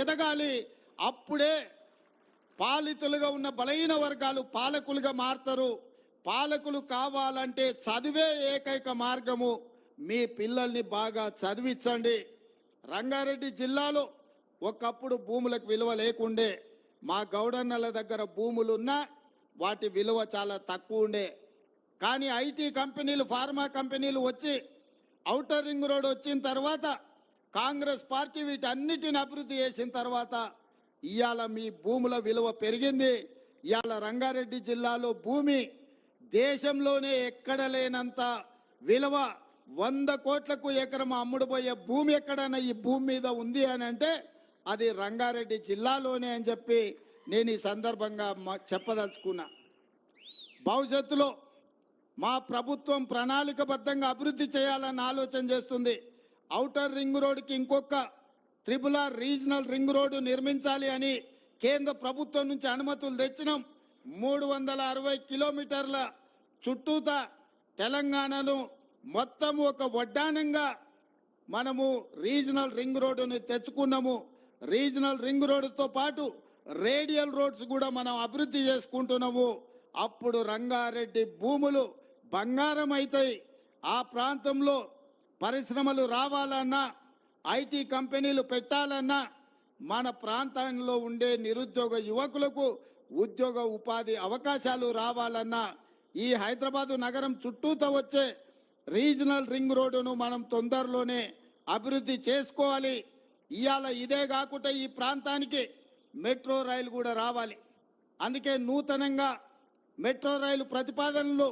ఎదగాలి. అప్పుడే పాలితులుగా ఉన్న బలహీన వర్గాలు పాలకులుగా మారుతారు. పాలకులు కావాలంటే చదివే ఏకైక మార్గము మీ పిల్లల్ని బాగా చదివించండి. రంగారెడ్డి జిల్లాలో ఒకప్పుడు భూములకు విలువ లేకుండే మా గౌడన్నల దగ్గర భూములున్నా వాటి విలువ చాలా తక్కువ ఉండే. కానీ ఐటీ కంపెనీలు ఫార్మా కంపెనీలు వచ్చి ఔటర్ రింగ్ రోడ్ వచ్చిన తర్వాత కాంగ్రెస్ పార్టీ వీటన్నిటిని అభివృద్ధి చేసిన తర్వాత ఇవాళ మీ భూముల విలువ పెరిగింది. ఇవాళ రంగారెడ్డి జిల్లాలో భూమి దేశంలోనే ఎక్కడ లేనంత విలువ వంద కోట్లకు ఎకరం అమ్ముడుపోయే భూమి ఎక్కడైనా ఈ భూమి మీద ఉంది అని అంటే అది రంగారెడ్డి జిల్లాలోనే అని చెప్పి నేను ఈ సందర్భంగా చెప్పదలుచుకున్నా. భవిష్యత్తులో మా ప్రభుత్వం ప్రణాళికబద్ధంగా అభివృద్ధి చేయాలని ఆలోచన చేస్తుంది. ఔటర్ రింగ్ రోడ్కి ఇంకొక త్రిపుల రీజనల్ రింగ్ రోడ్డు నిర్మించాలి అని కేంద్ర ప్రభుత్వం నుంచి అనుమతులు తెచ్చినాం. మూడు వందల అరవై కిలోమీటర్ల చుట్టూత తెలంగాణను మొత్తం ఒక వడ్డానంగా మనము రీజనల్ రింగ్ రోడ్డుని తెచ్చుకున్నాము. రీజనల్ రింగ్ రోడ్డుతో పాటు రేడియల్ రోడ్స్ కూడా మనం అభివృద్ధి చేసుకుంటున్నాము. అప్పుడు రంగారెడ్డి భూములు బంగారం అవుతాయి ఆ ప్రాంతంలో పరిశ్రమలు రావాలన్నా ఐటీ కంపెనీలు పెట్టాలన్నా మన ప్రాంతంలో ఉండే నిరుద్యోగ యువకులకు ఉద్యోగ ఉపాధి అవకాశాలు రావాలన్నా ఈ హైదరాబాదు నగరం చుట్టూతో వచ్చే రీజనల్ రింగ్ రోడ్డును మనం తొందరలోనే అభివృద్ధి చేసుకోవాలి. ఇవాళ ఇదే కాకుండా ఈ ప్రాంతానికి మెట్రో రైలు కూడా రావాలి. అందుకే నూతనంగా మెట్రో రైలు ప్రతిపాదనలు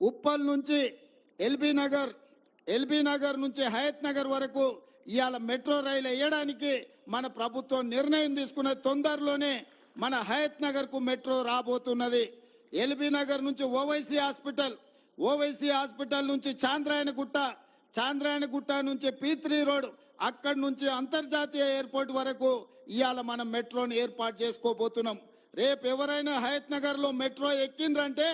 ఉప్పల్ నుంచి ఎల్బీ నగర్ ఎల్బీ నగర్ నుంచి హయత్ నగర్ వరకు ఇవాళ మెట్రో రైలు వేయడానికి మన ప్రభుత్వం నిర్ణయం తీసుకున్న తొందరలోనే మన హయత్ నగర్కు మెట్రో రాబోతున్నది. ఎల్బీ నగర్ నుంచి ఓవైసీ హాస్పిటల్ ఓవైసీ హాస్పిటల్ నుంచి చాంద్రాయణ గుట్ట చాంద్రాయణ గుట్ట నుంచి పీత్రీ రోడ్ అక్కడి నుంచి అంతర్జాతీయ ఎయిర్పోర్ట్ వరకు ఇవాళ మనం మెట్రోని ఏర్పాటు చేసుకోబోతున్నాం. రేపు ఎవరైనా హయత్ నగర్లో మెట్రో ఎక్కిండ్రంటే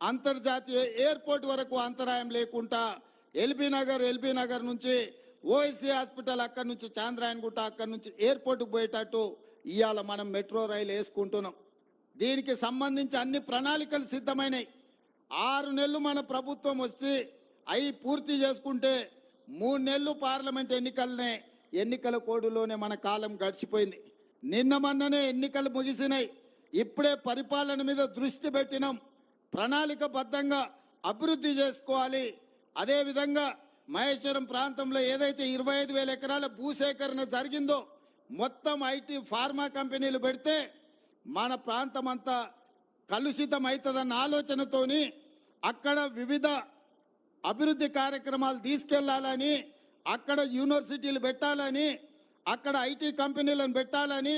అంతర్జాతీయ ఎయిర్పోర్ట్ వరకు అంతరాయం లేకుండా ఎల్బీ నగర్ ఎల్బీ నగర్ నుంచి ఓఎస్సీ హాస్పిటల్ అక్కడి నుంచి చాంద్రాయణగుట్ట అక్కడి నుంచి ఎయిర్పోర్ట్కి పోయేటట్టు ఇవాళ మనం మెట్రో రైలు వేసుకుంటున్నాం. దీనికి సంబంధించి అన్ని ప్రణాళికలు సిద్ధమైనవి ఆరు నెలలు మన ప్రభుత్వం వచ్చి అవి పూర్తి చేసుకుంటే మూడు నెలలు పార్లమెంట్ ఎన్నికలనే ఎన్నికల కోడులోనే మన కాలం గడిచిపోయింది. నిన్న మొన్ననే ఎన్నికలు ముగిసినాయి. ఇప్పుడే పరిపాలన మీద దృష్టి పెట్టినాం. ప్రణాళికబద్ధంగా అభివృద్ధి చేసుకోవాలి. అదేవిధంగా మహేశ్వరం ప్రాంతంలో ఏదైతే ఇరవై ఐదు వేల ఎకరాల భూసేకరణ జరిగిందో మొత్తం ఐటీ ఫార్మా కంపెనీలు పెడితే మన ప్రాంతం అంతా కలుషితం అవుతుందన్న ఆలోచనతోని అక్కడ వివిధ అభివృద్ధి కార్యక్రమాలు తీసుకెళ్ళాలని అక్కడ యూనివర్సిటీలు పెట్టాలని అక్కడ ఐటీ కంపెనీలను పెట్టాలని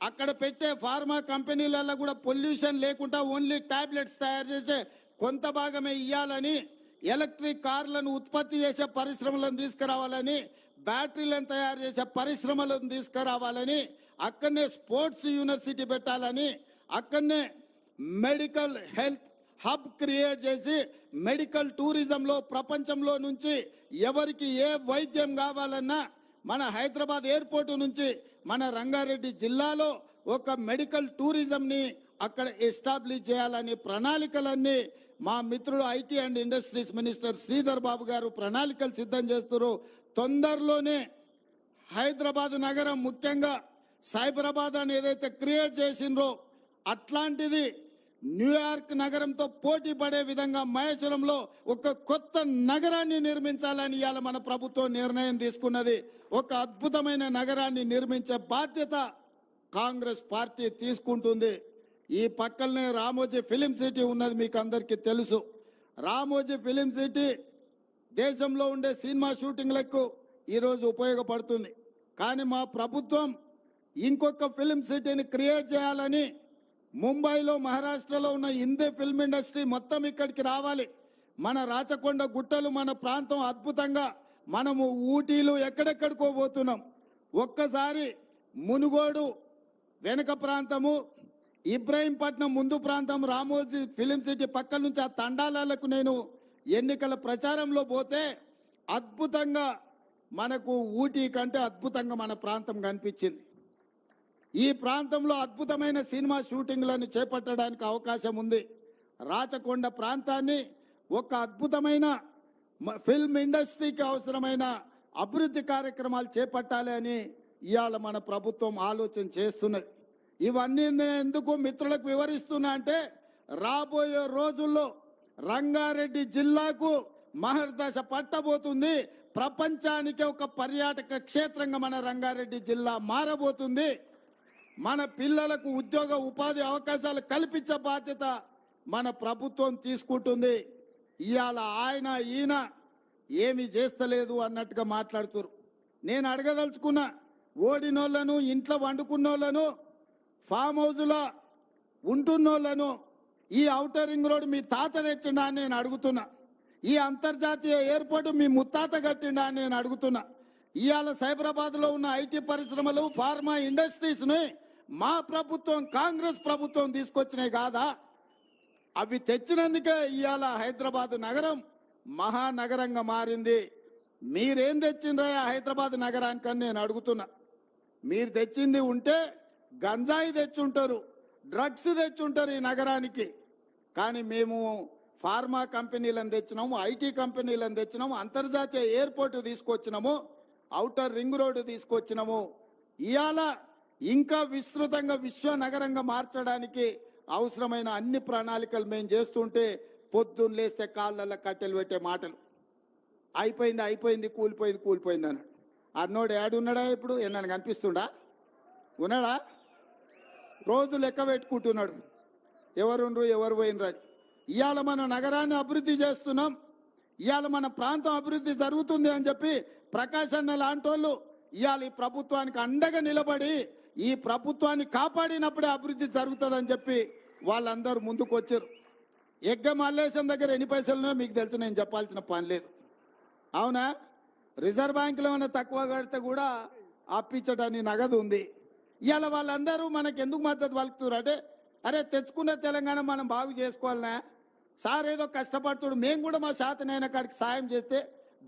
అక్కడ పెట్టే ఫార్మా కంపెనీలలో కూడా పొల్యూషన్ లేకుండా ఓన్లీ ట్యాబ్లెట్స్ తయారు చేసే కొంత భాగమే ఇవ్వాలని ఎలక్ట్రిక్ కార్లను ఉత్పత్తి చేసే పరిశ్రమలను తీసుకురావాలని బ్యాటరీలను తయారు చేసే పరిశ్రమలను తీసుకురావాలని అక్కడనే స్పోర్ట్స్ యూనివర్సిటీ పెట్టాలని అక్కడనే మెడికల్ హెల్త్ హబ్ క్రియేట్ చేసి మెడికల్ టూరిజంలో ప్రపంచంలో నుంచి ఎవరికి ఏ వైద్యం కావాలన్నా మన హైదరాబాద్ ఎయిర్పోర్ట్ నుంచి మన రంగారెడ్డి జిల్లాలో ఒక మెడికల్ టూరిజంని అక్కడ ఎస్టాబ్లిష్ చేయాలని ప్రణాళికలన్నీ మా మిత్రుడు IT and industries minister Sridhar Babu గారు ప్రణాళికలు సిద్ధం చేస్తున్నారు. తొందరలోనే హైదరాబాద్ నగరం ముఖ్యంగా సైబరాబాద్ అని ఏదైతే క్రియేట్ చేసిండ్రో అట్లాంటిది న్యూయార్క్ నగరంతో పోటీ పడే విధంగా మహేశ్వరంలో ఒక కొత్త నగరాన్ని నిర్మించాలని ఇవాళ మన ప్రభుత్వం నిర్ణయం తీసుకున్నది. ఒక అద్భుతమైన నగరాన్ని నిర్మించే బాధ్యత కాంగ్రెస్ పార్టీ తీసుకుంటుంది. ఈ పక్కనే రామోజీ ఫిలిం సిటీ ఉన్నది మీకు అందరికీ తెలుసు. రామోజీ ఫిలిం సిటీ దేశంలో ఉండే సినిమా షూటింగ్లకు ఈరోజు ఉపయోగపడుతుంది. కానీ మా ప్రభుత్వం ఇంకొక ఫిలిం సిటీని క్రియేట్ చేయాలని ముంబైలో మహారాష్ట్రలో ఉన్న హిందీ ఫిల్మ్ ఇండస్ట్రీ మొత్తం ఇక్కడికి రావాలి. మన రాచకొండ గుట్టలు మన ప్రాంతం అద్భుతంగా మనము ఊటీలు ఎక్కడెక్కడికో పోతున్నాం. ఒక్కసారి మునుగోడు వెనుక ప్రాంతము ఇబ్రాహీంపట్నం ముందు ప్రాంతం రామోజీ ఫిలిం సిటీ పక్కల నుంచి ఆ తండాలకు నేను ఎన్నికల ప్రచారంలో పోతే అద్భుతంగా మనకు ఊటీ కంటే అద్భుతంగా మన ప్రాంతం కనిపించింది. ఈ ప్రాంతంలో అద్భుతమైన సినిమా షూటింగ్లను చేపట్టడానికి అవకాశం ఉంది. రాచకొండ ప్రాంతాన్ని ఒక అద్భుతమైన మ- ఫిల్మ్ ఇండస్ట్రీకి అవసరమైన అభివృద్ధి కార్యక్రమాలు చేపట్టాలి అని ఇవాళ మన ప్రభుత్వం ఆలోచన చేస్తున్నది. ఇవన్నీ నేను ఎందుకు మిత్రులకు వివరిస్తున్నా అంటే రాబోయే రోజుల్లో రంగారెడ్డి జిల్లాకు మహర్దశ పట్టబోతుంది. ప్రపంచానికి ఒక పర్యాటక క్షేత్రంగా మన రంగారెడ్డి జిల్లా మారబోతుంది. మన పిల్లలకు ఉద్యోగ ఉపాధి అవకాశాలు కల్పించే బాధ్యత మన ప్రభుత్వం తీసుకుంటుంది. ఇవాళ ఆయన ఈయన ఏమి చేస్తలేదు అన్నట్టుగా మాట్లాడుతున్నారు నేను అడగదలుచుకున్నా ఓడినోళ్ళను ఇంట్లో వండుకున్నోళ్ళను ఫామ్ హౌజ్లో ఉంటున్నోళ్ళను ఈ ఔటర్ రింగ్ రోడ్ మీ తాత తెచ్చిండా అని నేను అడుగుతున్నా. ఈ అంతర్జాతీయ ఎయిర్పోర్ట్ మీ ముత్తాత కట్టిండా అని నేను అడుగుతున్నా. ఇవాళ సైబరాబాద్లో ఉన్న ఐటీ పరిశ్రమలు ఫార్మా ఇండస్ట్రీస్ని మా ప్రభుత్వం కాంగ్రెస్ ప్రభుత్వం తీసుకొచ్చినాయి కాదా? అవి తెచ్చినందుకే ఇవాళ హైదరాబాద్ నగరం మహానగరంగా మారింది. మీరేం తెచ్చిండ్రా ఆ హైదరాబాద్ నగరానికని నేను అడుగుతున్నా. మీరు తెచ్చింది ఉంటే గంజాయి తెచ్చుంటారు డ్రగ్స్ తెచ్చుంటారు ఈ నగరానికి. కానీ మేము ఫార్మా కంపెనీలను తెచ్చినాము ఐటీ కంపెనీలను తెచ్చినాము అంతర్జాతీయ ఎయిర్పోర్ట్ తీసుకొచ్చినాము అవుటర్ రింగ్ రోడ్డు తీసుకొచ్చినాము. ఇవాళ ఇంకా విస్తృతంగా విశ్వ నగరంగా మార్చడానికి అవసరమైన అన్ని ప్రణాళికలు మేము చేస్తుంటే పొద్దున్న లేస్తే కాళ్ళల్లో కట్టెలు పెట్టే మాటలు. అయిపోయింది అయిపోయింది కూలిపోయింది కూలిపోయింది అన్నాడు. అన్నోడు ఏడున్నాడా ఇప్పుడు? ఏమన్నా కనిపిస్తుండా ఉన్నాడా? రోజు లెక్క పెట్టుకుంటున్నాడు. ఎవరుండ్రు ఎవరు పోయినరా ఇవాళ మన నగరాన్ని అభివృద్ధి చేస్తున్నాం. ఇవాళ మన ప్రాంతం అభివృద్ధి జరుగుతుంది అని చెప్పి ప్రకాశ్ అన్న లాంటి వాళ్ళు ఇవాళ ఈ ప్రభుత్వానికి అండగా నిలబడి ఈ ప్రభుత్వాన్ని కాపాడినప్పుడే అభివృద్ధి జరుగుతుందని చెప్పి వాళ్ళందరూ ముందుకు వచ్చారు ఎగ్గ మల్లేశం దగ్గర ఎన్ని పైసలునో మీకు తెలుసు నేను చెప్పాల్సిన పని లేదు. అవునా? రిజర్వ్ బ్యాంకులో ఏమైనా తక్కువ కడితే కూడా అప్పించడానికి నగదు ఉంది. ఇవాళ వాళ్ళందరూ మనకు ఎందుకు మద్దతు పలుకుతున్నారు అంటే అరే తెచ్చుకున్న తెలంగాణ మనం బాగు చేసుకోవాలనా? సార్ ఏదో కష్టపడుతుడు మేము కూడా మా శాతనైన కాడికి సాయం చేస్తే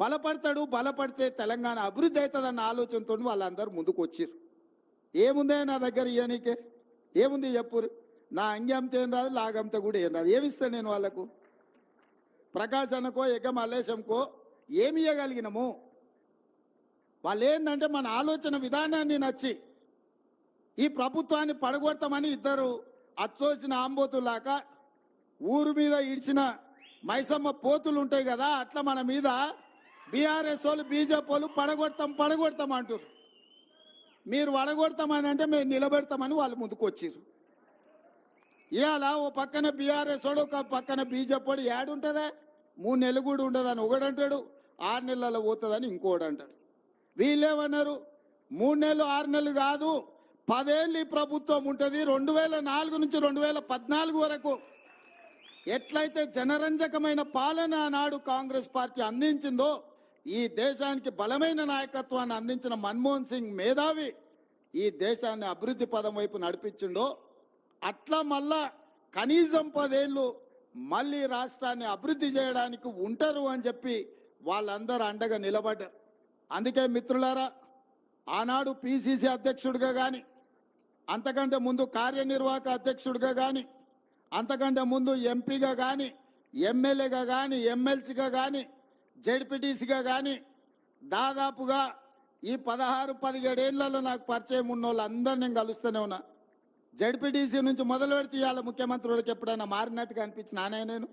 బలపడతాడు బలపడితే తెలంగాణ అభివృద్ధి అవుతుందన్న ఆలోచనతో వాళ్ళందరూ ముందుకు వచ్చారు ఏముందే నా దగ్గర ఇయ్యనీకే ఏముంది చెప్పురు నా అంగి అమ్మితే ఏం రాదు లాగంత కూడా ఏం రాదు. ఏమిస్తాను నేను వాళ్ళకు? ప్రకాశ్ అనకో ఎగ్గ మల్లేశంకో ఏమి ఇవ్వగలిగినము వాళ్ళు ఏంటంటే మన ఆలోచన విధానాన్ని నచ్చి ఈ ప్రభుత్వాన్ని పడగొడతామని ఇద్దరు అచ్చోసిన ఆంబోతులాక ఊరు మీద ఇడిచిన మైసమ్మ పోతులు ఉంటాయి కదా అట్లా మన మీద బీఆర్ఎస్ వాళ్ళు బీజేపీ వాళ్ళు పడగొడతాం పడగొడతాం అంటారు మీరు వడగొడతామని అంటే మేము నిలబెడతామని వాళ్ళు ముందుకు వచ్చారు. ఇవాళ ఓ పక్కన బీఆర్ఎస్ వాడు ఒక పక్కన బీజేపీ వాడు ఏడుంటుందా మూడు నెలలు కూడా ఉండదని ఒకడంటాడు ఆరు నెలల్లో పోతుందని ఇంకోడు అంటాడు. వీళ్ళేమన్నారు? మూడు నెలలు ఆరు నెలలు కాదు పదేళ్ళు ఈ ప్రభుత్వం ఉంటుంది రెండు వేల నాలుగు నుంచి రెండు వేల పద్నాలుగు వరకు ఎట్లయితే జనరంజకమైన పాలన నాడు కాంగ్రెస్ పార్టీ అందించిందో ఈ దేశానికి బలమైన నాయకత్వాన్ని అందించిన మన్మోహన్ సింగ్ మేధావి ఈ దేశాన్ని అభివృద్ధి పదం వైపు నడిపించిండో అట్లా మళ్ళా కనీసం పదేళ్ళు మళ్ళీ రాష్ట్రాన్ని అభివృద్ధి చేయడానికి ఉంటారు అని చెప్పి వాళ్ళందరూ అండగా నిలబడ్డారు. అందుకే మిత్రులారా ఆనాడు పిసిసి అధ్యక్షుడిగా కానీ అంతకంటే ముందు కార్యనిర్వాహక అధ్యక్షుడిగా కానీ అంతకంటే ముందు ఎంపీగా కానీ ఎమ్మెల్యేగా కానీ ఎమ్మెల్సీగా కానీ జడ్పీటీసీగా కానీ దాదాపుగా ఈ పదహారు పదిహేడేళ్ళలో నాకు పరిచయం ఉన్న వాళ్ళందరూ నేను కలుస్తూనే ఉన్నా. జడ్పీటీసీ నుంచి మొదలు పెడితే ఇవాళ ముఖ్యమంత్రులకు ఎప్పుడైనా మారినట్టుగా అనిపించిన నేను.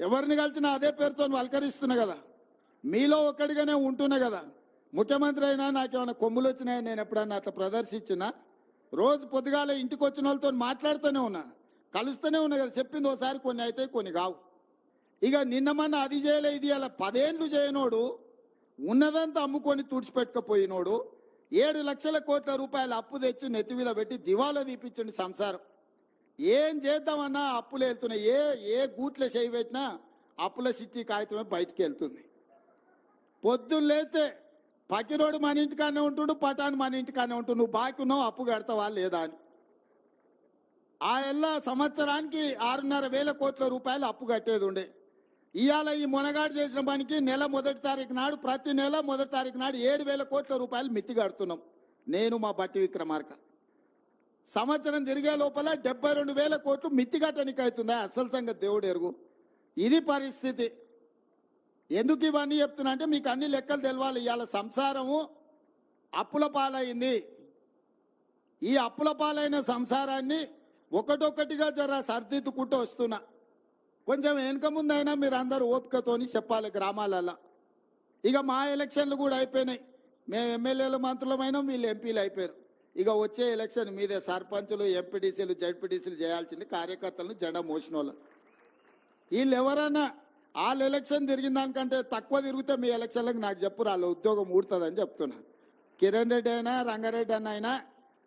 ఎవరిని కలిసినా అదే పేరుతో వల్కరిస్తున్నా కదా. మీలో ఒక్కడిగానే ఉంటున్నా కదా. ముఖ్యమంత్రి అయినా నాకేమైనా కొమ్ములు వచ్చినాయని నేను ఎప్పుడన్నా అట్లా ప్రదర్శించినా రోజు పొద్దుగాల ఇంటికి వచ్చిన వాళ్ళతో మాట్లాడుతూనే ఉన్నా. కలుస్తూనే ఉన్నా కదా. చెప్పింది ఒకసారి కొన్ని అయితే కొన్ని కావు. ఇక నిన్నమన్నా అది చేయలే ఇది అలా పదేండ్లు చేయనోడు ఉన్నదంతా అమ్ముకొని తుడిచిపెట్టుకపోయినోడు ఏడు లక్షల కోట్ల రూపాయల అప్పు తెచ్చి నెత్తి మీద పెట్టి దివాలా తీపించండి సంసారం. ఏం చేద్దామన్నా అప్పులు వెళ్తున్నాయి. ఏ ఏ గూట్ల చేయి పెట్టినా అప్పుల సిట్టి కాగితమే బయటికి వెళ్తుంది. పొద్దున్న లేతే పకిరోడు మన ఇంటికానే ఉంటుండు పటాన్ మన ఇంటికానే ఉంటుండు. నువ్వు బాకీ ఉన్నావు అప్పు కడతావా లేదా అని. ఆ ఎల్లా సంవత్సరానికి ఆరున్నర వేల కోట్ల రూపాయలు అప్పు కట్టేది ఉండే. ఇవాళ ఈ మునగాడు చేసిన పనికి నెల మొదటి తారీఖు నాడు ప్రతి నెల మొదటి తారీఖు నాడు ఏడు వేల కోట్ల రూపాయలు మిత్తి కడుతున్నాం. నేను మా బట్టి విక్రమార్క. సంవత్సరం తిరిగే లోపల డెబ్బై రెండు వేల కోట్లు మిత్తి కట్టనికి అవుతుందా? అసలు సంగతి దేవుడు ఎరుగు. ఇది పరిస్థితి. ఎందుకు ఇవన్నీ చెప్తున్నా అంటే మీకు అన్ని లెక్కలు తెలవాలి. ఇవాళ సంసారము అప్పుల పాలైంది. ఈ అప్పుల పాలైన సంసారాన్ని ఒకటొక్కటిగా జర సర్దిద్దుకుంటూ వస్తున్నా. కొంచెం వెనుక ముందైనా మీరు అందరూ ఓపికతోని చెప్పాలి గ్రామాలలో ఇక మా ఎలక్షన్లు కూడా అయిపోయినాయి. మేము ఎమ్మెల్యేలు మంత్రులమైనా వీళ్ళు ఎంపీలు అయిపోయారు. ఇక వచ్చే ఎలక్షన్ మీదే సర్పంచులు ఎంపీటీసీలు జడ్పీటీసీలు చేయాల్సింది కార్యకర్తలను జెండా మోసిన వాళ్ళు వీళ్ళు ఎవరైనా వాళ్ళ ఎలక్షన్ తిరిగిన దానికంటే తక్కువ తిరిగితే మీ ఎలక్షన్లకు నాకు చెప్పు వాళ్ళ ఉద్యోగం ఊడుతుందని చెప్తున్నా. కిరణ్ రెడ్డి అయినా రంగారెడ్డి అన్న అయినా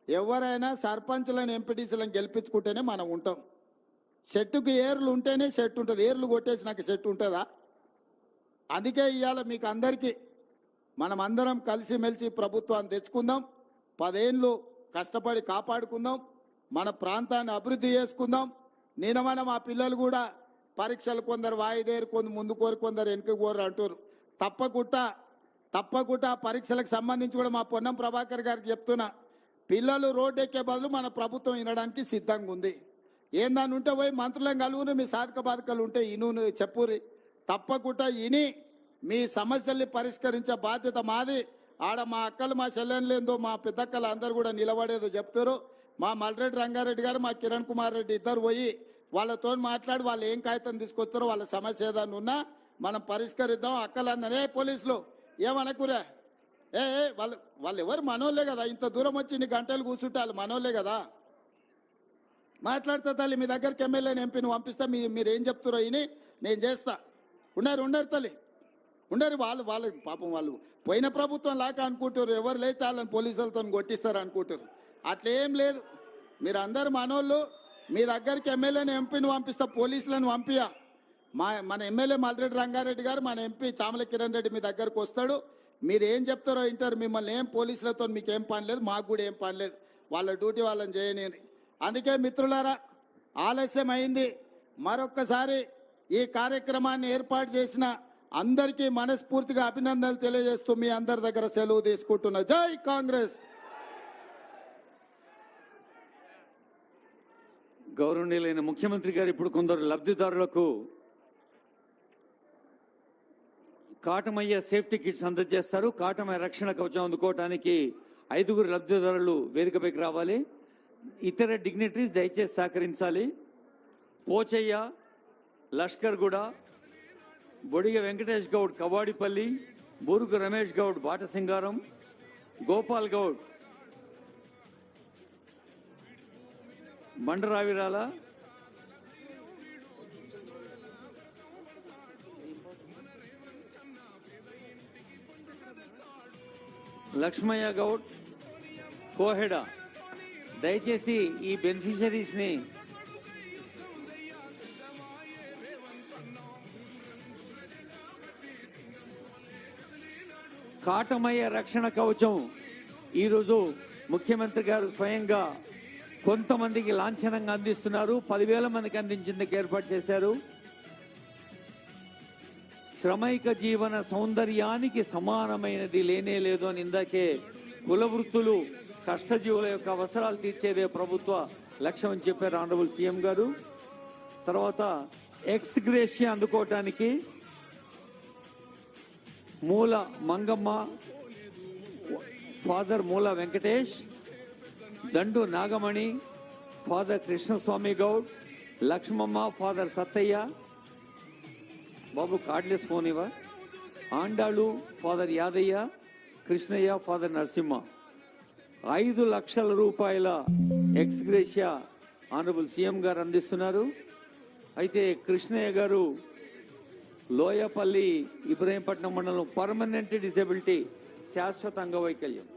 ఎవరైనా సర్పంచులను ఎంపీటీసీలను గెలిపించుకుంటేనే మనం ఉంటాం. చెట్టుకు ఏర్లు ఉంటేనే సెట్ ఉంటుంది. ఏర్లు కొట్టేసి నాకు సెట్ ఉంటుందా? అందుకే ఇవాళ మీకు అందరికీ మనం అందరం కలిసిమెలిసి ప్రభుత్వాన్ని తెచ్చుకుందాం. పదేళ్ళు కష్టపడి కాపాడుకుందాం. మన ప్రాంతాన్ని అభివృద్ధి చేసుకుందాం. నేను మన మా పిల్లలు కూడా పరీక్షలు కొందరు వాయిదేరు కొందరు ముందు కోరు కొందరు వెనుక కోరు అంటారు తప్పకుండా తప్పకుండా పరీక్షలకు సంబంధించి కూడా మా పొన్నం ప్రభాకర్ గారికి చెప్తున్నా. పిల్లలు రోడ్డు ఎక్కే బదులు మన ప్రభుత్వం వినడానికి సిద్ధంగా ఉంది ఏందని ఉంటే పోయి మంత్రులను కలుగురు మీ సాధక బాధకాలు ఉంటే ఇను చెప్పురి. తప్పకుండా ఇని మీ సమస్యల్ని పరిష్కరించే బాధ్యత మాది. ఆడ మా అక్కలు మా చెల్లెళ్ళేందో మా పెద్దక్కలు అందరు కూడా నిలబడేదో చెప్తారు. మా మల్రెడ్డి రంగారెడ్డి గారు మా కిరణ్ కుమార్ రెడ్డి ఇద్దరు పోయి వాళ్ళతో మాట్లాడి వాళ్ళు ఏం కాగితం తీసుకొస్తారో వాళ్ళ సమస్య ఏదైనా ఉన్నా మనం పరిష్కరిద్దాం. అక్కలందరే పోలీసులు ఏమనకురా? ఏ, వాళ్ళు వాళ్ళు ఎవరు మనోళ్ళే కదా. ఇంత దూరం వచ్చి ఇన్ని గంటలు కూర్చుంటే వాళ్ళు మనోళ్ళే కదా. మాట్లాడతా తల్లి మీ దగ్గరికి ఎమ్మెల్యేని ఎంపీని పంపిస్తా మీ మీరు ఏం చెప్తారో ఇని నేను చేస్తా. ఉండరు ఉండరు తల్లి. ఉండరు వాళ్ళు వాళ్ళు పాపం వాళ్ళు. పోయిన ప్రభుత్వం లాగా అనుకుంటారు ఎవరు లేతే వాళ్ళని పోలీసులతో కొట్టిస్తారు అనుకుంటారు అట్లేం లేదు. మీరు అందరు మనోళ్ళు మీ దగ్గరికి ఎమ్మెల్యేని ఎంపీని పంపిస్తా పోలీసులను పంపియా మా మన ఎమ్మెల్యే మల్రెడ్డి రంగారెడ్డి గారు మన ఎంపీ చామల కిరణ్ రెడ్డి మీ దగ్గరకు వస్తాడు. మీరు ఏం చెప్తారో వింటారు. మిమ్మల్ని ఏం పోలీసులతో మీకు ఏం పని లేదు మాకు కూడా ఏం పని లేదు. వాళ్ళ డ్యూటీ వాళ్ళని చేయని అందుకే మిత్రులారా ఆలస్యం అయింది మరొక్కసారి ఈ కార్యక్రమాన్ని ఏర్పాటు చేసిన అందరికీ మనస్ఫూర్తిగా అభినందనలు తెలియజేస్తూ మీ అందరి దగ్గర సెలవు తీసుకుంటున్నా. జై కాంగ్రెస్! గౌరవనీయులైన ముఖ్యమంత్రి గారు ఇప్పుడు కొందరు లబ్ధిదారులకు కాటమయ్య సేఫ్టీ కిట్స్ అందజేస్తారు. కాటమయ్య రక్షణ కవచం అందుకోవటానికి ఐదుగురు లబ్ధిదారులు వేదికపైకి రావాలి. ఇతర డిగ్నిటరీస్ దయచేసి సహకరించాలి. పోచయ్య లష్కర్గూడ బొడిగ వెంకటేష్ గౌడ్ కవాడిపల్లి బురుగు రమేష్ గౌడ్ బాటసింగారం గోపాల్ గౌడ్ మండరావిరాల లక్ష్మయ్య గౌడ్ కోహెడ. దయచేసి ఈ బెనిఫిషరీస్ని కాటమయ్య రక్షణ కవచం ఈరోజు ముఖ్యమంత్రి గారు స్వయంగా కొంతమందికి లాంఛనంగా అందిస్తున్నారు. పదివేల మందికి అందించేందుకు ఏర్పాటు చేశారు. శ్రమైక జీవన సౌందర్యానికి సమానమైనది లేనే లేదు అని ఇందాకే కుల వృత్తులు కష్టజీవుల యొక్క అవసరాలు తీర్చేదే ప్రభుత్వ లక్ష్యం అని చెప్పారు ఆనరబుల్ సీఎం గారు. తర్వాత ex gratia అందుకోవటానికి Mula Mangamma father Mula Venkatesh Dandu Nagamani father Krishnaswamy Goud Lakshmamma father Sattaiah Babu cordless phone ఇవ్వ. Andallu father Yadaiah Krishnaiah father Narasimha. ఐదు లక్షల రూపాయల ఎక్స్గ్రేషియా ఆనరబుల్ సీఎం గారు అందిస్తున్నారు. అయితే కృష్ణయ్య గారు లోయపల్లి ఇబ్రహీంపట్నం మండలం పర్మనెంట్ డిసెబిలిటీ శాశ్వత అంగవైకల్యం